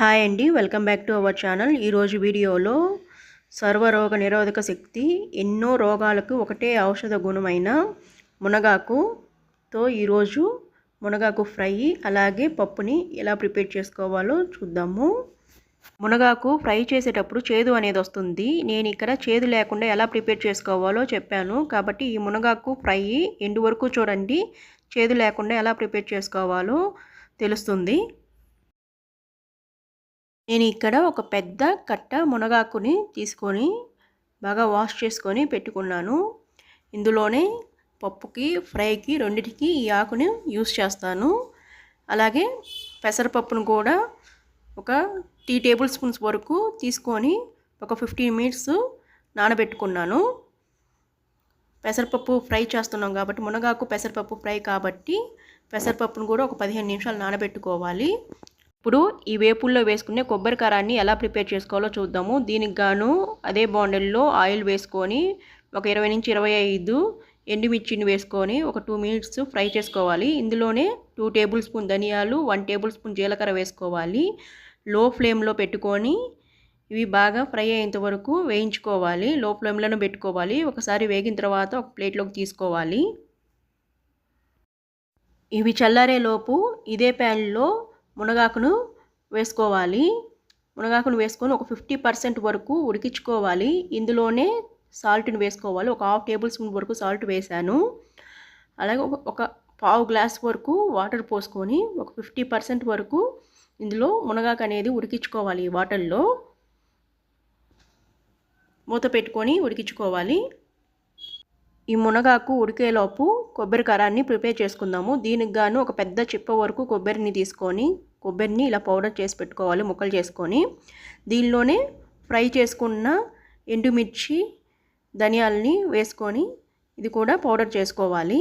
Hi అండి welcome back to our channel. ఈరోజు వీడియోలో సర్వరోగ నిరోధక శక్తి ఎన్నో రోగాలకు ఒకటే ఔషధ గుణమైన మునగాకుతో ఈరోజు మునగాకు ఫ్రై అలాగే పప్పుని ఎలా ప్రిపేర్ చేసుకోవాలో చూద్దాము. మునగాకు ఫ్రై చేసేటప్పుడు చేదు అనేది వస్తుంది. నేను ఇక్కడ చేదు లేకుండా ఎలా ప్రిపేర్ చేసుకోవాలో చెప్పాను. కాబట్టి ఈ మునగాకు ఫ్రై ఎండు వరకు చూడండి చేదు లేకుండా ఎలా ప్రిపేర్ చేసుకోవాలో తెలుస్తుంది. నేను ఇక్కడ ఒక పెద్ద కట్ట మునగాకుని తీసుకొని బాగా వాష్ చేసుకొని పెట్టుకున్నాను. ఇందులోనే పప్పుకి ఫ్రైకి రెండిటికి ఈ ఆకుని యూస్ చేస్తాను. అలాగే పెసరపప్పును కూడా ఒక టీ టేబుల్ స్పూన్స్ వరకు తీసుకొని ఒక ఫిఫ్టీన్ మినిట్స్ నానబెట్టుకున్నాను. పెసరపప్పు ఫ్రై చేస్తున్నాం కాబట్టి మునగాకు పెసరపప్పు ఫ్రై కాబట్టి పెసరపప్పును కూడా ఒక పదిహేను నిమిషాలు నానబెట్టుకోవాలి. ఇప్పుడు ఈ వేపుల్లో వేసుకునే కొబ్బరి కారాన్ని ఎలా ప్రిపేర్ చేసుకోవాలో చూద్దాము. దీనికి గాను అదే బాండిల్లో ఆయిల్ వేసుకొని ఒక ఇరవై నుంచి ఇరవై ఐదు ఎండుమిర్చిని వేసుకొని ఒక టూ మినిట్స్ ఫ్రై చేసుకోవాలి. ఇందులోనే టూ టేబుల్ స్పూన్ ధనియాలు వన్ టేబుల్ స్పూన్ జీలకర్ర వేసుకోవాలి. లో ఫ్లేమ్లో పెట్టుకొని ఇవి బాగా ఫ్రై అయ్యేంత వరకు వేయించుకోవాలి. లో ఫ్లేమ్లోనే పెట్టుకోవాలి. ఒకసారి వేగిన తర్వాత ఒక ప్లేట్లోకి తీసుకోవాలి. ఇవి చల్లారేలోపు ఇదే ప్యాన్లో మునగాకును వేసుకోవాలి. మునగాకును వేసుకొని ఒక ఫిఫ్టీ పర్సెంట్ వరకు ఉడికించుకోవాలి. ఇందులోనే సాల్ట్ని వేసుకోవాలి. ఒక హాఫ్ టేబుల్ స్పూన్ వరకు సాల్ట్ వేసాను. అలాగే ఒక పావు గ్లాస్ వరకు వాటర్ పోసుకొని ఒక ఫిఫ్టీ పర్సెంట్ వరకు ఇందులో మునగాకు అనేది ఉడికించుకోవాలి వాటర్లో. మూత పెట్టుకొని ఉడికించుకోవాలి. ఈ మునగాకు ఉడికేలోపు కొబ్బరి కారాన్ని ప్రిపేర్ చేసుకుందాము. దీనికి గాను ఒక పెద్ద చిప్ప వరకు కొబ్బరిని తీసుకొని కొబ్బరిని ఇలా పౌడర్ చేసి పెట్టుకోవాలి ముక్కలు చేసుకొని. దీనిలోనే ఫ్రై చేసుకున్న ఎండుమిర్చి ధనియాలని వేసుకొని ఇది కూడా పౌడర్ చేసుకోవాలి.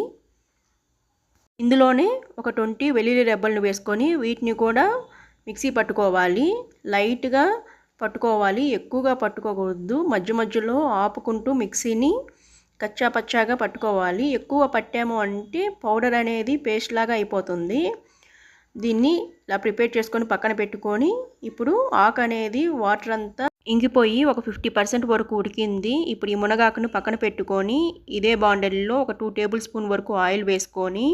ఇందులోనే ఒక ట్వంటీ వెల్లుల్లి రెబ్బలను వేసుకొని వీటిని కూడా మిక్సీ పట్టుకోవాలి. లైట్గా పట్టుకోవాలి. ఎక్కువగా పట్టుకోకూడదు. మధ్య మధ్యలో ఆపుకుంటూ మిక్సీని కచ్చా పచ్చాగా పట్టుకోవాలి. ఎక్కువ పట్టాము అంటే పౌడర్ అనేది పేస్ట్ లాగా అయిపోతుంది. దీన్ని ఇలా ప్రిపేర్ చేసుకొని పక్కన పెట్టుకొని ఇప్పుడు ఆకు అనేది వాటర్ అంతా ఇంగిపోయి ఒక ఫిఫ్టీ పర్సెంట్ వరకు ఉడికింది. ఇప్పుడు ఈ మునగాకును పక్కన పెట్టుకొని ఇదే బాండల్లో ఒక టూ టేబుల్ స్పూన్ వరకు ఆయిల్ వేసుకొని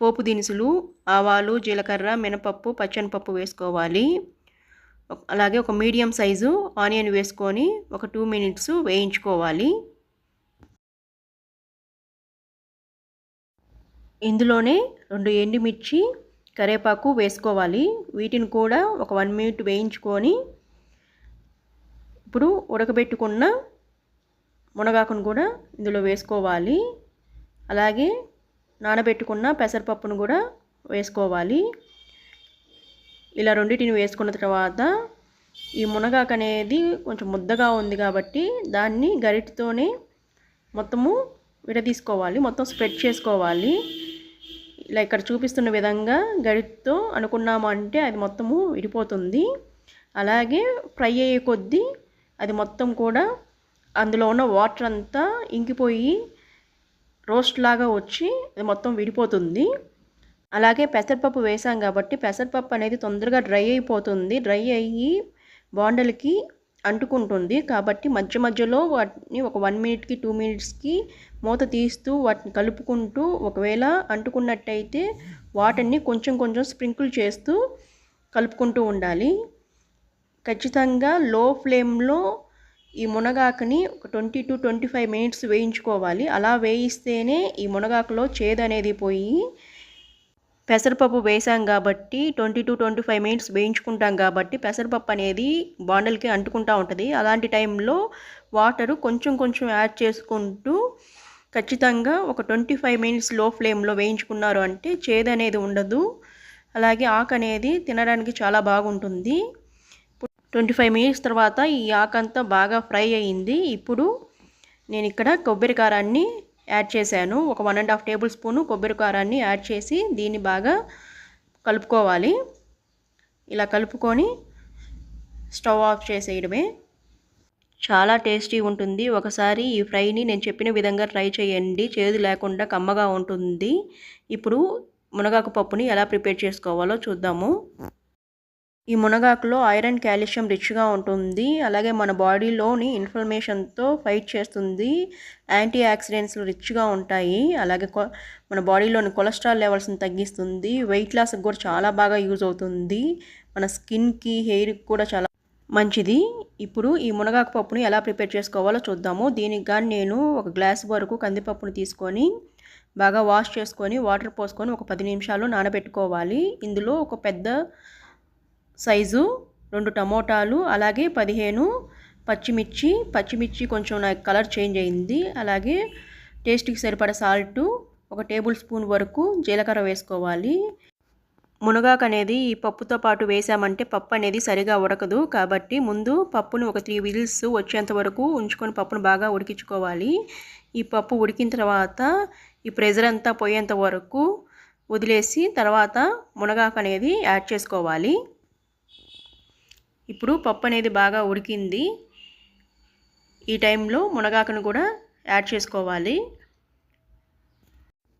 పోపు దినుసులు ఆవాలు జీలకర్ర మినపప్పు పచ్చనిపప్పు వేసుకోవాలి. అలాగే ఒక మీడియం సైజు ఆనియన్ వేసుకొని ఒక టూ మినిట్స్ వేయించుకోవాలి. ఇందులోనే రెండు ఎండుమిర్చి కరేపాకు వేసుకోవాలి. వీటిని కూడా ఒక వన్ మినిట్ వేయించుకొని ఇప్పుడు ఉడకబెట్టుకున్న మునగాకును కూడా ఇందులో వేసుకోవాలి. అలాగే నానబెట్టుకున్న పెసరపప్పును కూడా వేసుకోవాలి. ఇలా రెండింటిని వేసుకున్న తర్వాత ఈ మునగాకు అనేది కొంచెం ముద్దగా ఉంది కాబట్టి దాన్ని గరిటితోనే మొత్తము విడదీసుకోవాలి. మొత్తం స్ప్రెడ్ చేసుకోవాలి. ఇలా ఇక్కడ చూపిస్తున్న విధంగా గడితో అనుకున్నాము అంటే అది మొత్తము విడిపోతుంది. అలాగే ఫ్రై అయ్యే కొద్దీ అది మొత్తం కూడా అందులో ఉన్న వాటర్ అంతా ఇంకిపోయి రోస్ట్ లాగా వచ్చి అది మొత్తం విడిపోతుంది. అలాగే పెసరపప్పు వేసాం కాబట్టి పెసరపప్పు అనేది తొందరగా డ్రై అయిపోతుంది. డ్రై అయ్యి బాండలకి అంటుకుంటుంది. కాబట్టి మధ్య మధ్యలో వాటిని ఒక వన్ మినిట్కి టూ మినిట్స్కి మూత తీస్తూ వాటిని కలుపుకుంటూ ఒకవేళ అంటుకున్నట్టయితే వాటిని కొంచెం కొంచెం స్ప్రింకిల్ చేస్తూ కలుపుకుంటూ ఉండాలి. ఖచ్చితంగా లో ఫ్లేమ్లో ఈ మునగాకుని ఒక twenty to twenty five minutes వేయించుకోవాలి. అలా వేయిస్తేనే ఈ మునగాకులో చేదు అనేది పోయి పెసరపప్పు వేసాం కాబట్టి twenty to twenty five minutes వేయించుకుంటాం కాబట్టి పెసరపప్పు అనేది బాండల్కి అంటుకుంటూ ఉంటుంది. అలాంటి టైంలో వాటరు కొంచెం కొంచెం యాడ్ చేసుకుంటూ ఖచ్చితంగా ఒక ట్వంటీ ఫైవ్ మినిట్స్లో ఫ్లేమ్లో వేయించుకున్నారు అంటే చేదు అనేది ఉండదు. అలాగే ఆకు అనేది తినడానికి చాలా బాగుంటుంది. ట్వంటీ ఫైవ్ మినిట్స్ తర్వాత ఈ ఆకంతా బాగా ఫ్రై అయ్యింది ఇప్పుడు నేను ఇక్కడ కొబ్బరి కారాన్ని యాడ్ చేశాను. ఒక one and half tablespoon కొబ్బరి కారాన్ని యాడ్ చేసి దీన్ని బాగా కలుపుకోవాలి. ఇలా కలుపుకొని స్టవ్ ఆఫ్ చేసేయడమే. చాలా టేస్టీ ఉంటుంది. ఒకసారి ఈ ఫ్రైని నేను చెప్పిన విధంగా ట్రై చేయండి. చేదు లేకుండా కమ్మగా ఉంటుంది. ఇప్పుడు మునగాకు పప్పుని ఎలా ప్రిపేర్ చేసుకోవాలో చూద్దాము. ఈ మునగాకులో ఐరన్ కాల్షియం రిచ్గా ఉంటుంది. అలాగే మన బాడీలోని ఇన్ఫ్లమేషన్తో ఫైట్ చేస్తుంది. యాంటీ ఆక్సిడెంట్స్లు రిచ్గా ఉంటాయి. అలాగే మన బాడీలోని కొలెస్ట్రాల్ లెవెల్స్ని తగ్గిస్తుంది. వెయిట్ లాస్కి కూడా చాలా బాగా యూజ్ అవుతుంది. మన స్కిన్కి హెయిర్కి కూడా చాలా మంచిది. ఇప్పుడు ఈ మునగాకు పప్పుని ఎలా ప్రిపేర్ చేసుకోవాలో చూద్దాము. దీనికి కానీ నేను ఒక గ్లాస్ వరకు కందిపప్పును తీసుకొని బాగా వాష్ చేసుకొని వాటర్ పోసుకొని ఒక పది నిమిషాలు నానబెట్టుకోవాలి. ఇందులో ఒక పెద్ద సైజు రెండు టమోటాలు అలాగే పదిహేను పచ్చిమిర్చి. పచ్చిమిర్చి కొంచెం నాకు కలర్ చేంజ్ అయింది. అలాగే టేస్ట్కి సరిపడ సాల్ట్ ఒక టేబుల్ స్పూన్ వరకు జీలకర్ర వేసుకోవాలి. మునగాకు అనేది ఈ పప్పుతో పాటు వేసామంటే పప్పు అనేది సరిగా ఉడకదు. కాబట్టి ముందు పప్పును ఒక త్రీ విజిల్స్ వచ్చేంత వరకు ఉంచుకొని పప్పును బాగా ఉడికించుకోవాలి. ఈ పప్పు ఉడికిన తర్వాత ఈ ప్రెజర్ అంతా పోయేంత వరకు వదిలేసి తర్వాత మునగాకు అనేది యాడ్ చేసుకోవాలి. ఇప్పుడు పప్పు అనేది బాగా ఉడికింది. ఈ టైంలో మునగాకును కూడా యాడ్ చేసుకోవాలి.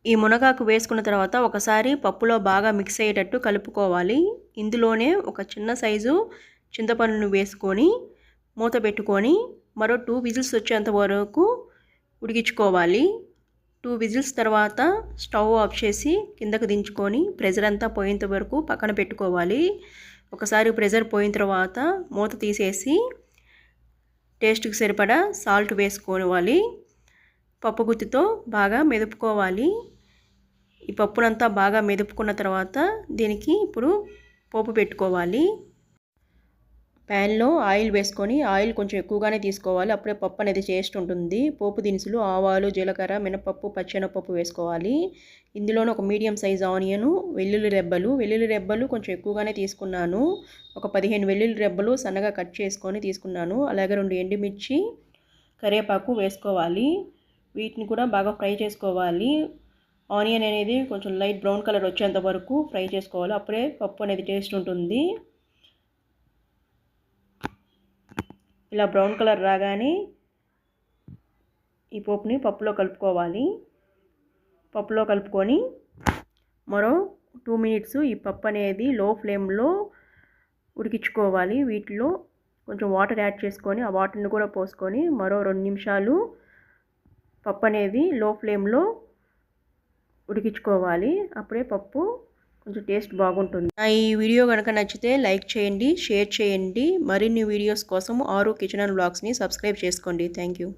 ఈ మునగాకు వేసుకున్న తర్వాత ఒకసారి పప్పులో బాగా మిక్స్ అయ్యేటట్టు కలుపుకోవాలి. ఇందులోనే ఒక చిన్న సైజు చింతపండును వేసుకొని మూత పెట్టుకొని మరో టూ విజిల్స్ వచ్చేంత వరకు ఉడికించుకోవాలి. టూ విజిల్స్ తర్వాత స్టవ్ ఆఫ్ చేసి కిందకు దించుకొని ప్రెజర్ అంతా పోయేంత వరకు పక్కన పెట్టుకోవాలి. ఒకసారి ప్రెజర్ పోయిన తర్వాత మూత తీసేసి టేస్ట్కి సరిపడా సాల్ట్ వేసుకోవాలి. పప్పు గుత్తితో బాగా మెదుపుకోవాలి. ఈ పప్పునంతా బాగా మెదుపుకున్న తర్వాత దీనికి ఇప్పుడు పోపు పెట్టుకోవాలి. ప్యాన్లో ఆయిల్ వేసుకొని ఆయిల్ కొంచెం ఎక్కువగానే తీసుకోవాలి. అప్పుడే పప్పు అనేది టేస్ట్ ఉంటుంది. పోపు దినుసులు ఆవాలు జీలకర్ర మినపప్పు పచ్చెనపప్పు వేసుకోవాలి. ఇందులోనే ఒక మీడియం సైజ్ ఆనియను వెల్లుల్లి రెబ్బలు. వెల్లుల్లి రెబ్బలు కొంచెం ఎక్కువగానే తీసుకున్నాను. ఒక పదిహేను వెల్లుల్లి రెబ్బలు సన్నగా కట్ చేసుకొని తీసుకున్నాను. అలాగే రెండు ఎండుమిర్చి కరివేపాకు వేసుకోవాలి. వీటిని కూడా బాగా ఫ్రై చేసుకోవాలి. ఆనియన్ అనేది కొంచెం లైట్ బ్రౌన్ కలర్ వచ్చేంత వరకు ఫ్రై చేసుకోవాలి. అప్పుడే పప్పు అనేది టేస్ట్ ఉంటుంది. ఇలా బ్రౌన్ కలర్ రాగానే ఈ పోపుని పప్పులో కలుపుకోవాలి. పప్పులో కలుపుకొని మరో టూ మినిట్స్ ఈ పప్పు అనేది లో ఫ్లేమ్లో ఉడికించుకోవాలి. వీటిలో కొంచెం వాటర్ యాడ్ చేసుకొని ఆ వాటర్ని కూడా పోసుకొని మరో రెండు నిమిషాలు పప్పు అనేది లో ఫ్లేమ్లో ఉడికించుకోవాలి. అప్పుడే పప్పు కొంచెం టేస్ట్ బాగుంటుంది. నా ఈ వీడియో కనుక నచ్చితే లైక్ చేయండి షేర్ చేయండి. మరిన్ని వీడియోస్ కోసం ఆరు కిచెన్ అండ్ బ్లాగ్స్ని సబ్స్క్రైబ్ చేసుకోండి. Thank you